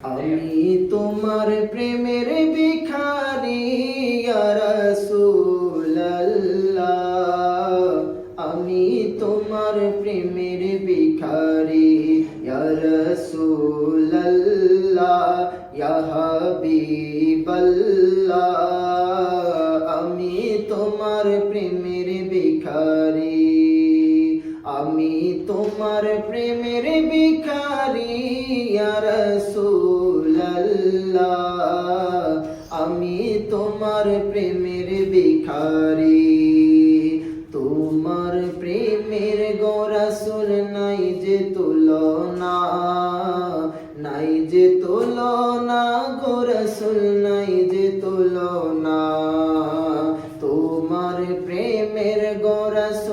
আমি তোমার প্রেমের ভিখারি, ইয়া আমি তোমার প্রেমের ভিখারি রাসূলুল্লাহ, ইয়া হাবিবাল্লাহ। আমি তোমার প্রেমের ভিখারি তোমার প্রেমের ভিখারি রাসূলুল্লাহ। আমি তোমার প্রেমের ভিখারি, তোমার প্রেমের গোরাসুল নাই যে তুলনা, নাই যে তুলনা গোরাসুল নাই যে তুলনা। তোমার প্রেমের গোরাসুল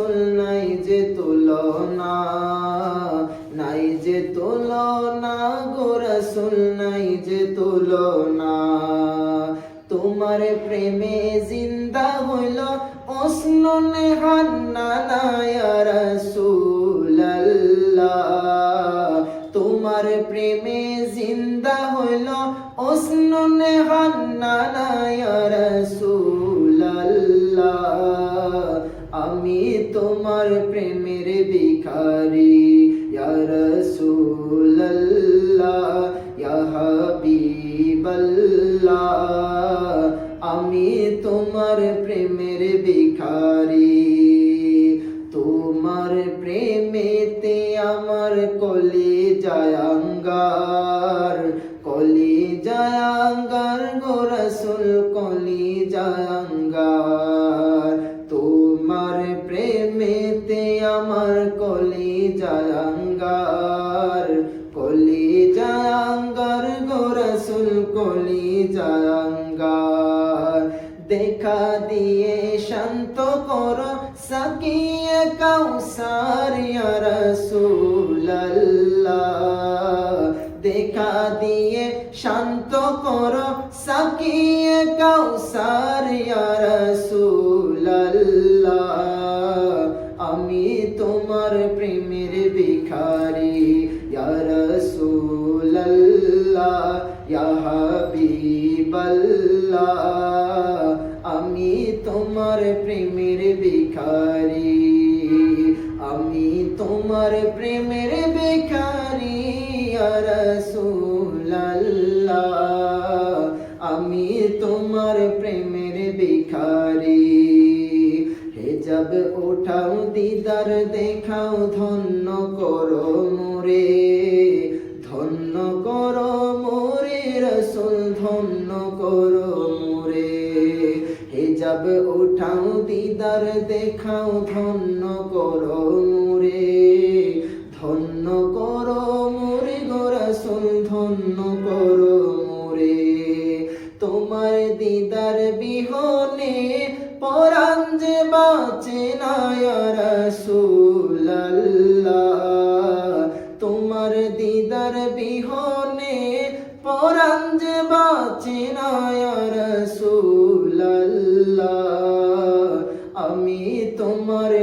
তুলনা গোরাসুল নাই যে তুলনা। তোমার প্রেমে জিন্দা হইল ওসননে হান্না রাসূলুল্লাহ। তোমার প্রেমে জিন্দা হইল ওসননে হান্না রাসূলুল্লাহ তোমার প্রেমের ভিখারি ইয়া রাসূলুল্লাহ ইয়া আমি তোমার প্রেমের ভিখারি তোমার প্রেমেতে আমার কলি জায়াঙ্গার কলি জায়াঙ্গার গোরসুল কলি জায়াঙ্গার কলি জায়াঙ্গার গোরসুল কলি জায়াঙ্গার দেখা দিয়ে শান্ত কর, সাকিয়ে কাউসার রাসূলুল্লাহ। দেখা দিয়ে শান্ত কর, সাকিয়ে কাউসার রাসূলুল্লাহ। আমি তোমার প্রেমের হাবিবাল্লাহ, আমি তোমার প্রেমের ভিখারি, আমি তোমার প্রেমের ভিখারি রাসূলুল্লাহ, আমি তোমার প্রেমের ভিখারি। হেজাব ওঠাও দিদার দেখাও, ধন্য করো মোরে। ওঠাও দিদার, দেখাও ধন্য করো মোরে। ধন্য করো মোরে গো রসুল ধন্য করো মোরে। তোমার দিদার বিহনে পরাণ যে বাঁচে না রাসূলুল্লাহ। তোমার দিদার বিহনে পরাণ যে বাঁচে না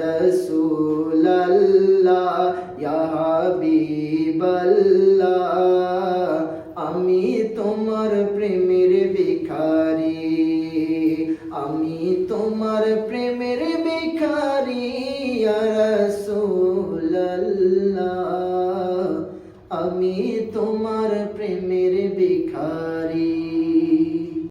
রাসূলুল্লাহ ইয়া হাবিবাল্লাহ আমি তোমার প্রেমের ভিখারি আমি তোমার প্রেমের